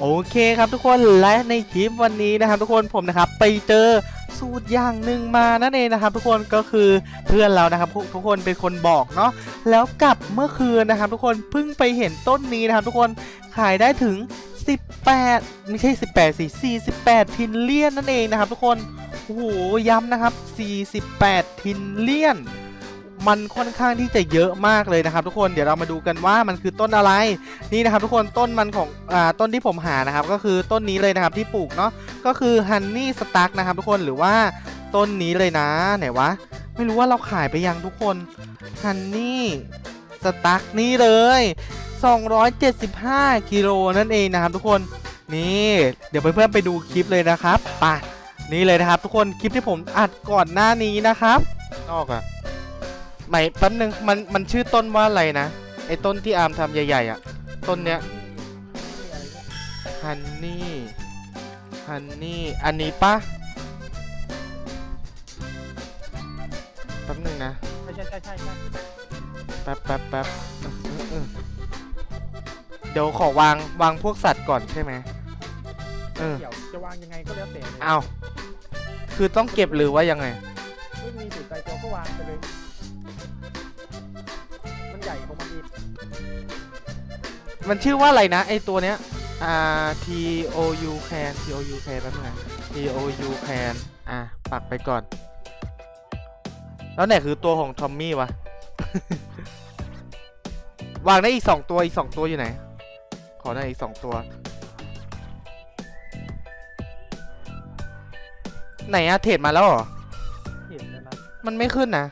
โอเคครับทุกคนและในคลิปวันนี้นะครับทุกคนผมนะครับไปเจอสูตรอย่างหนึ่งมานั่นเองนะครับ ทุกคนก็คือเพื่อนเรานะครับทุกทุกคนเป็นคนบอกเนาะแล้วกลับเมื่อคืนนะครับ ทุกคนเพิ่งไปเห็นต้นนี้นะครับ ทุกคนขายได้ถึง 18 ไม่ใช่ 18สิ48 ทินเลียนนั่นเองนะครับ ทุกคนโอ้โหย้ำนะครับ 48 ทินเลียน มันค่อนข้างที่จะเยอะมากเลยนะครับ ทุกคนเดี๋ยวเรามาดูกันว่ามันคือต้นอะไรนี่นะครับ ทุกคนต้นมันของอ่าต้นที่ผมหานะครับ ก็คือต้นนี้เลยนะครับที่ปลูกเนาะก็คือฮันนี่สตั๊กนะครับ ทุกคนหรือว่าต้นนี้เลยนะไหนวะไม่รู้ว่าเราขายไปยังทุกคนฮันนี่สตั๊กนี่เลย 275 กิโลนั่นเองนะครับ ทุกคนนี่เดี๋ยวเพื่อนๆไปดูคลิปเลยนะครับไปนี่เลยนะครับ ทุกคนคลิปที่ผมอัดก่อนหน้านี้นะครับนอกอะ ไหมแป๊บนึงมันมันชื่อต้นว่าอะไรนะ ไอ้ต้นที่อาร์มทำใหญ่ๆอะต้นเนี้ยฮันนี่ฮันนี่อันนี้ปะแป๊บหนึงนะใช่ใช่ใช่ใช่ใช่แป๊บแป๊บแป๊บเออเออเออเดี๋ยวขอวางวางพวกสัตว์ก่อนใช่ไหมเออเดี๋ยวจะวางยังไงก็แล้วแต่เลยเอาคือต้องเก็บหรือว่ายังไง มันชื่อว่าอะไรนะไอตัวเนี้ยอ่า T O U can T O U can แป๊บนึงนะ T O U can อะ ปักไปก่อน แล้วไหนคือตัวของทอมมี่วะ วางได้อีกสองตัวอีกสองตัวอยู่ไหน ขอได้อีกสองตัว ไหนอะเทรดมาแล้วเหรอ เห็นแล้วนะมันไม่ขึ้นนะ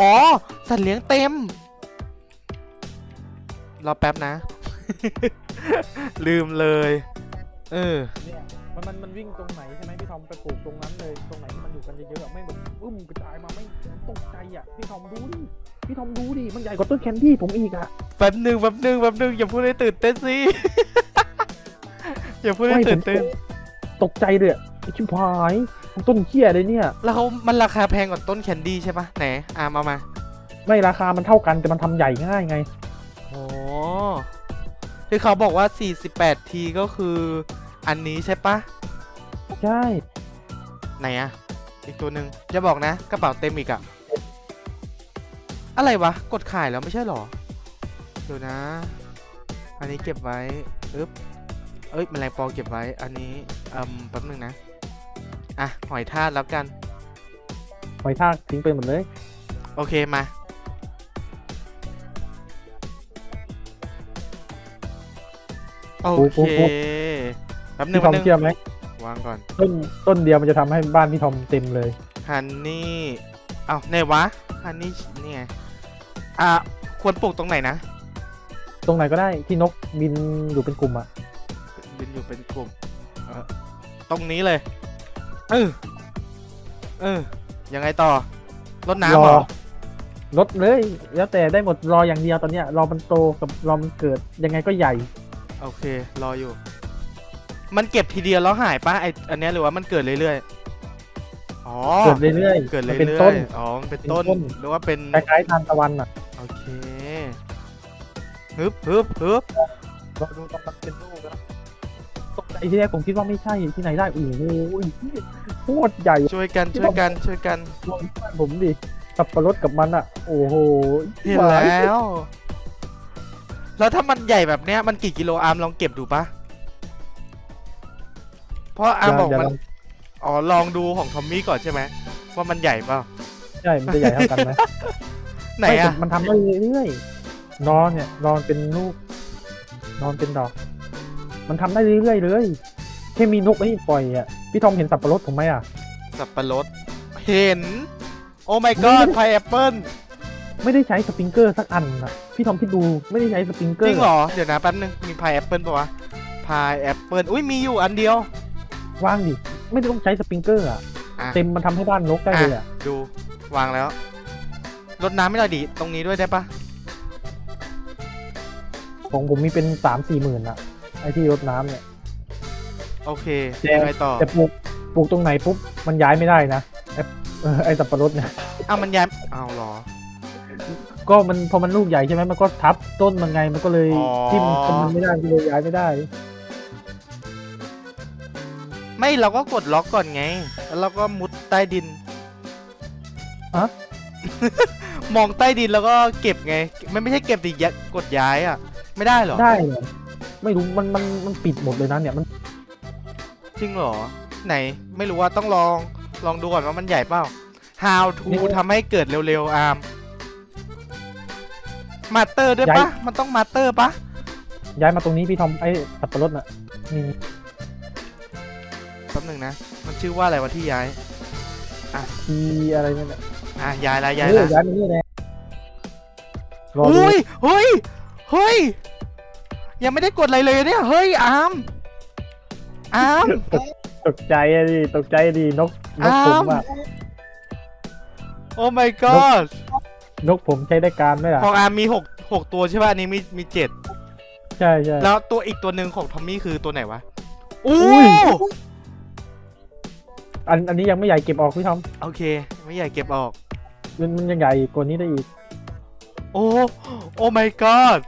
อ๋อ สัตว์เลี้ยงเต็ม รอแป๊บนะ ลืมเลย เออ เนี่ยมันมันมันวิ่งตรงไหนใช่ไหมพี่ทอมไปปลูกตรงนั้นเลยตรงไหนที่มันอยู่กันเยอะๆอะไม่งแบบอึ้มกระจายมาไม่งตกใจอะพี่ทอมดูดิพี่ทอมดูดิมันใหญ่กว่าต้นแคนดี้ผมอีกอะแป๊บหนึ่งแป๊บหนึ่งแป๊บหนึ่งอย่าพูดให้ตื่นเต้นสิ อย่าพูดให้ไม่ผมตื่นเต้น ตกใจเลยอะไอ้ชิบหายมันต้นเขี้ยเลยเนี่ย แล้วเขามันราคาแพงกว่าต้นแคนดี้ใช่ปะไหนอ่ามามา ไม่ราคามันเท่ากันแต่มันทำใหญ่ง่ายไงโอ้ ที่เขาบอกว่า 48 ทีก็คืออันนี้ใช่ปะใช่ ไหนอะอีกตัวหนึ่งอย่าบอกนะ กระเป๋าเต็มอีกอะอะไรวะ กดขายแล้วไม่ใช่หรอเดี๋ยวนะ อันนี้เก็บไว้อึ๊บเอ้ยแมลงปอเก็บไว้ อันนี้อืมแป๊บนึงนะ อะ หอยทากแล้วกัน หอยทากทิ้งไปหมดเลย โอเคมา โอปุ๊บเคปุ๊บปุ๊บแป๊บนึงพี่ทแป๊อบมนึงเชื่อไหมวางก่อน ต้นต้นเดียวมันจะทำให้บ้านพี่ทอมเต็มเลยฮันนี่เอาไหนวะฮันนี่นี่ไงอะควรปลูกตรงไหนนะตรงไหนก็ได้ที่นกบินอยู่เป็นกลุ่มอะบินอยู่เป็นกลุ่มเออตรงนี้เลย เออเออยังไงต่อรดน้ำเหรอ ลดเลย แล้วแต่ได้หมดรออย่างเดียวตอนเนี้ยรอมันโตกับรอมันเกิดยังไงก็ใหญ่ โอเค รออยู่ มันเก็บทีเดียวแล้วหายปะไออันเนี้ยหรือว่ามันเกิดเรื่อยๆ อ๋อ เกิดเรื่อยๆเกิดมัเรื่นอยๆเป็นต้นอ๋อ มันเป็นต้น เป็นต้น หรือว่าเป็น คล้ายๆทานตะวันอะโอเคฮึบฮึบฮึบรอดูตอนมันเป็นลูกนะตกใจที่แรกผมคิดว่าไม่ใช่ที่ไหนได้โอ้โหโคตรใหญ่ช่วยกัน ช่วยกัน ช่วยกันลองบ้านผมดิสับปะรดกับมันอะ โอ้โหเห็นแล้ว แล้วถ้ามันใหญ่แบบเนี้ยมันกี่กิโลอาร์มลองเก็บดูปะเพราะอาร์มบอกอย่ามันลองอ๋อลองดูของทอมมี่ก่อนใช่ไหมว่ามันใหญ่เปล่าใช่ มันจะใหญ่เท่ากันไหมไหนม่อะมันทำได้เรื่อยๆนอนเนี่ยนอนเป็นลูกนอนเป็นดอก มันทำได้เรื่อยๆเลยแค่มีนกให้ปล่อยอะพี่ทอมเห็นสับปะรดผมไหมอะ สับปะรดเห็น โอ้ my god พายแอปเปิล ไม่ได้ใช้สปริงเกอร์สักอันนะพี่ทอมคิดดูไม่ได้ใช้สปริงเกอจร์ริงเหรอ เดี๋ยวนะแป๊บนึง มีพายแอปเปิลปะวะ พายแอปเปิลอุ้ยมีอยู่อันเดียว ว่างดิไม่ได้ต้องใช้สปริงเกอร์อะอะ เต็มมันทำให้บ้านนกได้เลยอะดูวางแล้วรดน้ำไม่ได้ดิตรงนี้ด้วยได้ปะของผมมีเป็นสามสี่หมื่นอะไอที่รดน้ำเนี่ย โอเคแต่ยังไงต่อแต่ปลูกปลูกตรงไหนปุ๊บมันย้ายไม่ได้นะไอเออไอสับปะรดเนี่ยเอามันย้ายเอาเหรอ ก็มันพอมันลูกใหญ่ใช่ไหมมันก็ทับต้นมันไงมันก็เลยอ๋อ ทิ่มต้นมันไม่ได้ก็เลยย้ายไม่ได้ ไม่เราก็กดล็อกก่อนไง แล้วเราก็มุดใต้ดินฮะมองใต้ดินแล้วก็เก็บไงไม่ไม่ใช่เก็บดิยะกดย้ายอะ ไม่ได้เหรอ ได้เหรอไม่รู้มันมันมันปิดหมดเลยนะเนี่ยมันจริงเหรอ ไหน ไม่รู้ว่าต้องลอง ลองดูก่อนว่ามันใหญ่เปล่า How to ทำให้เกิดเร็วๆอาร์ม มาเตอร์ด้วยปะมันต้องมาเตอร์ปะย้ายมาตรงนี้พี่ทอมไอ้สับปะรดน่ะนี่แป๊บหนึ่งนะ มันชื่อว่าอะไรวะที่ย้ายทีอะไรเนี่ยแหละอะย้ายละย้ายเออละย้ายมานี่แหละรอดูอุ้ยเฮ้ยเฮ้ยยังไม่ได้กดอะไรเลยเนี่ยเฮ้ยอาร์มอาร์มตกใจอะดิตกใจอะดินกนกอ้าวผมอะ โอ้ my god นกผมใช้ได้การไหมล่ะของอาร์มมีหกหกตัวใช่ป่ะอันนี้มีมีเจ็ดใช่ใช่แล้วตัวอีกตัวหนึ่งของทอมมี่คือตัวไหนวะอู้อุ้ยอันอันนี้ยังไม่ใหญ่เก็บออกพี่ทอมโอเค ไม่อยากเก็บออก มันมันยังใหญ่กว่านี้ได้อีก โอ้โอ้ my god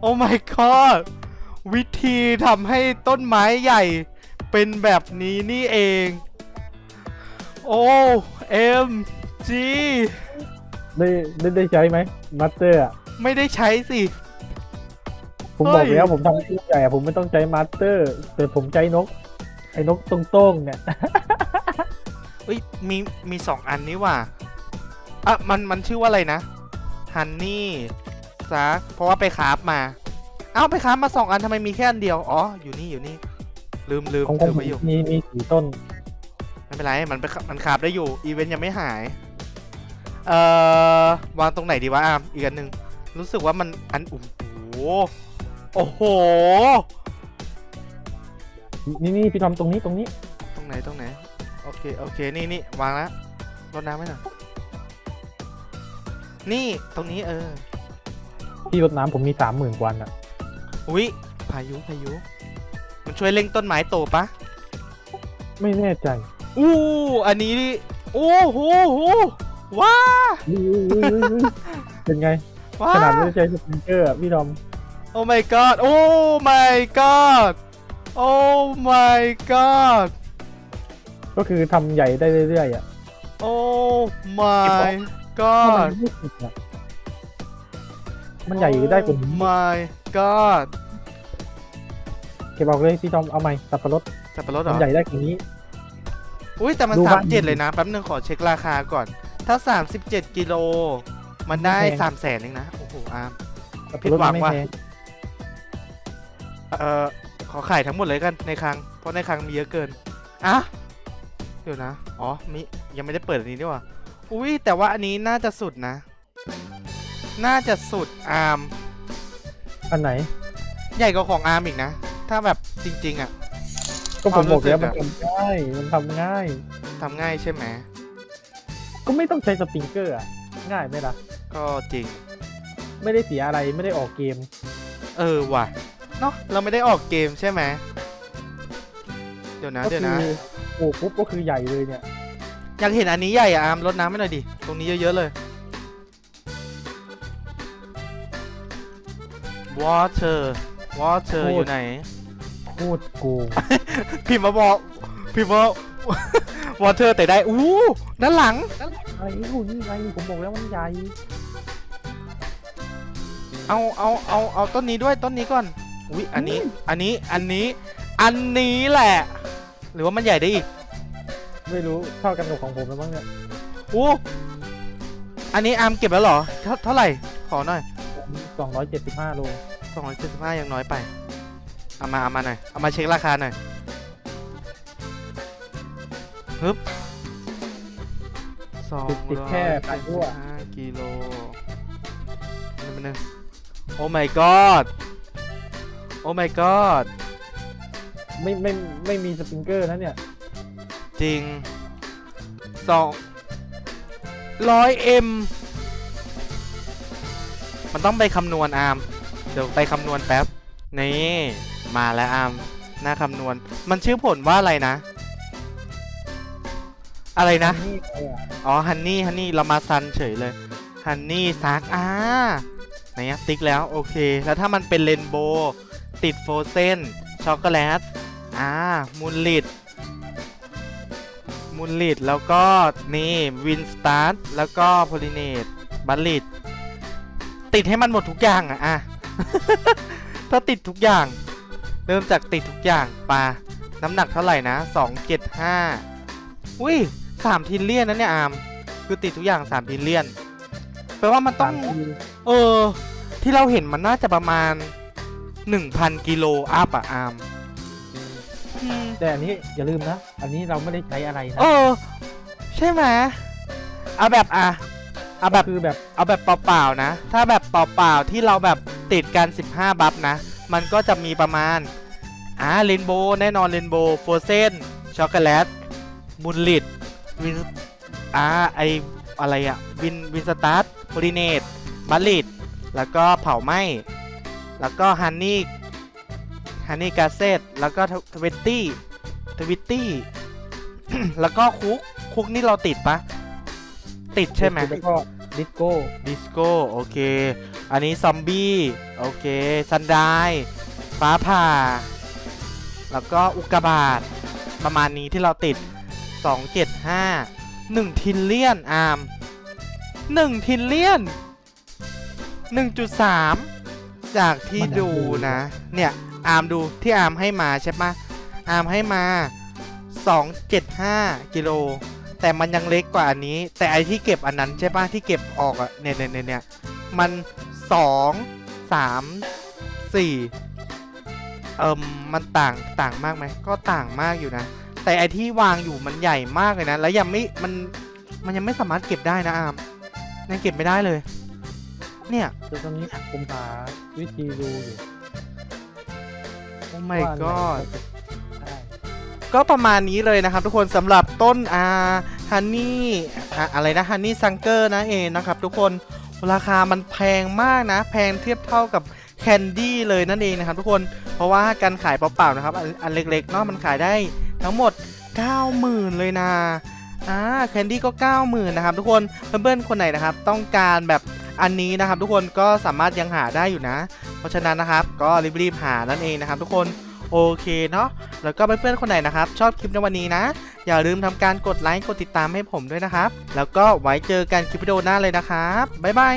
โอ้ my god วิธีทำให้ต้นไม้ใหญ่เป็นแบบนี้นี่เอง โอ้เอ็ม จีได้ได้ได้ใช้ไหมมัตเตอร์อะไม่ได้ใช้สิ ผมเฮ้ยบอกแล้วผมทำลูกใหญ่อะผมไม่ต้องใช้มัตเตอร์ แต่ผมใช้นก ไอ้นกตรงๆเนี่ยเฮ้ยมีมีสองอันนี้ว่ะอะมันมันชื่อว่าอะไรนะฮันนี่ซะเพราะว่าไปคราฟมา เอ้าไปคราฟมาสองอันทำไมมีแค่อันเดียว อ๋อ อยู่นี่อยู่นี่ ลืมลืมของผมถือไว้อยู่ มีมีสีต้น ไม่เป็นไร มันไปมันคราฟได้อยู่ อีเวนต์ยังไม่หาย เอ่อวางตรงไหนดีวะอามอีกอันหนึ่งรู้สึกว่ามันอันโอ้โหโอ้โห นี่นี่พี่ทอมตรงนี้ตรงนี้ ตรงไหนตรงไหน โอเคโอเคนี่นี่วางแล้วรดน้ำไว้หน่อยนี่ตรงนี้เออที่รดน้ำผมมีสามหมื่นกวันอะอุ้ยพายุพายุ มันช่วยเร่งต้นไม้โตปะไม่แน่ใจ อู้อันนี้นี่โอ้โหโห ว้าอุ๊ยอุ๊ยอุ๊ยอุ๊ยเป็นไง ว้าขนาดไม่ได้ใช้สปริงเกอร์อะพี่ทอมโอ้ my god โอ้ my god โอ้ my god ก็คือทำใหญ่ได้เรื่อยๆอะโอ้ my ถ้า god มันไม่สุดอะมันใหญ่ได้กว่านี้โอ้ my god เก็บออกเลยพี่ทอมเอาใหม่สับปะรดสับปะรดเหรมันอใหญ่ได้กว่านี้ อุ้ยแต่มันดูสามบ้านเจ็ดเลยนะ แป๊บนึงขอเช็คราคาก่อน ถ้า 37 กิโล มันได้ไม่แพง3แสนเองนะ โอ้โหอาม สับผิปะดรดหวัมังนไม่ว่ะแพงเอ่อ ขอขายทั้งหมดเลยกันในคลัง เพราะในคลังมีเยอะเกิน อะ เดี๋ยวนะ อ๋อมียังไม่ได้เปิดอันนี้ด้วยว่ะอุ้ยแต่ว่าอันนี้น่าจะสุดนะ น่าจะสุดอาร์ม อันไหน ใหญ่กว่าของอาร์มอีกนะ ถ้าแบบจริง ๆ อะ ก็ผมบอกแล้วคมัวามรู้นสึกอะทำง่าย มันทำง่าย ทำง่ายใช่ไหม ก็ไม่ต้องใช้สปริงเกอร์อะง่ายไหมล่ะ ก็จริง ไม่ได้เสียอะไรไม่ได้ออกเกม เออว่ะเนาะเราไม่ได้ออกเกมใช่ไหมเดี๋ยวนะก็เดี๋ยวคืนะโอ้ปุ๊บก็คือใหญ่เลยเนี่ย อยากเห็นอันนี้ใหญ่อะอาร์มรดน้ำให้หน่อยดิ ตรงนี้เยอะ ๆ เลย water water โคตร อยู่ไหน โคตรโกงพิมพ์มาบอกพิมพ์ ว่า water แต่ได้ อู้ด้านหลังไอ้หูนี่ไงผมบอกแล้วมันใหญ่เอาเอาเอาเอาต้นนี้ด้วยต้นนี้ก่อน อุ้ยอันนี้ อันนี้ อันนี้ อันนี้แหละ หรือว่ามันใหญ่ได้อีกไม่รู้เท่ากันกับของผมแล้วมั้งเนี่ยอู้อันนี้อาร์มเก็บแล้วเหรอ เท่าเท่าไหร่ ขอหน่อยสองร้อยเจ็ดสิบห้าโลสองร้อยเจ็ดสิบห้ายังน้อยไป เอามาเอามาหน่อย เอามาเช็คราคาหน่อย ฮึบสองติดติดร้อยแค่เจ็พัดนสิรั่บวห้ากิโลนึงนึงโอ้ my god โอ้ my god ไม่ไม่ไม่มีสปริงเกอร์นะเนี่ย จริงสองร้อยเอ็มมันต้องไปคำนวณอาร์มเดี๋ยวไปคำนวณแป๊บ นี่ มาแล้วอาร์มหน้าคำนวณ มันชื่อผลว่าอะไรนะ อะไรนะ นี่เลยอะอ๋อ ฮันนี่ ฮันนี่ เรามาซันเฉยเลย ฮันนี่ซักอ่าไหนอะติ๊กแล้ว โอเค แล้วถ้ามันเป็นเรนโบว์ติดโฟเซนช็อกโกแลต อ่า มูลลิดมูลลิดแล้วก็นี่วินสตาร์ทแล้วก็โพลิเนตบัลลิดติดให้มันหมดทุกอย่างอะอะ ถ้าติดทุกอย่าง เริ่มจากติดทุกอย่างปลาน้ำหนักเท่าไหร่นะสองเจ็ดห้าอุ้ย สามทิลเลียนนะเนี่ยอาร์มคือติดทุกอย่างสามทิลเลียนแปลว่ามันต้องสามทีเออ ที่เราเห็นมันน่าจะประมาณ1,000กิโลอัพอะอาร์มอืม แต่อันนี้อย่าลืมนะ อันนี้เราไม่ได้ใช้อะไรนะเออ ใช่ไหมเอาแบบอะเอาแบบคือแบบเอาแบบเปล่าๆนะ ถ้าแบบเปล่าๆที่เราแบบติดกัน 15 บัฟนะ มันก็จะมีประมาณอ่าเรนโบว์แน่นอนเรนโบว์โฟเซนช็อกโกแลตบุลลิด วินอ่าไออะไรอะวินวินสตาร์ทโพลิเนตบัลลิดแล้วก็เผาไหม้แล้วก็ฮันนี่ฮันนี่กาเซตแล้วก็ทเวนตี้ทวิตตี้แล้วก็คุกคุกนี่เราติดปะติดใช่ไหมแล้วก็ดิสโก้ดิสโก้โอเค อันนี้ซอมบี้โอเคซันไดฟ้าผ่า แล้วก็อุกกาบาตประมาณนี้ที่เราติด 275 1ทิลเลียนอาร์ม1ทิลเลียน 1.3 จากที่ดูนะ เนี่ย อาร์มดูที่อาร์มให้มาใช่ปะอาร์มให้มา 275 กิโล แต่มันยังเล็กกว่าอันนี้ แต่ไอที่เก็บอันนั้นใช่ปะที่เก็บออกอะเนี่ยเนี่ยเนี่ยเนี่ยมันสองสามสี่เอิมมันต่างต่างมากไหม ก็ต่างมากอยู่นะ แต่ไอที่วางอยู่มันใหญ่มากเลยนะ แล้วยังไม่ มัน มันยังไม่สามารถเก็บได้นะอามยังเก็บไม่ได้เลย เนี่ยจนตอนนี้ผมหาวิธีดูอยู่โอ้ my ว่าอันไหน god ใช่ก็ประมาณนี้เลยนะครับ ทุกคนสำหรับต้นอาฮันนี่อะไรนะฮันนี่ซังเกอร์นะเองนะครับ ทุกคนราคามันแพงมากนะ แพงเทียบเท่ากับแคนดี้เลยนั่นเองนะครับ ทุกคนเพราะว่าการขายเปล่าๆนะครับอันอันเล็กๆเนาะมันขายได้ ทั้งหมด 90,000 เลยนะอ่าแคนดี้ก็ 90,000 นะครับทุกคนเพื่อนๆคนไหนนะครับ ต้องการแบบอันนี้นะครับ ทุกคนก็สามารถยังหาได้อยู่นะ เพราะฉะนั้นนะครับก็รีบๆหานั่นเองนะครับ ทุกคนโอเคเนาะแล้วก็เพื่อนๆคนไหนนะครับ ชอบคลิปในวันนี้นะ อย่าลืมทำการกดไลค์กดติดตามให้ผมด้วยนะครับ แล้วก็ไว้เจอกันคลิปวิดีโอหน้าเลยนะครับบ๊ายบาย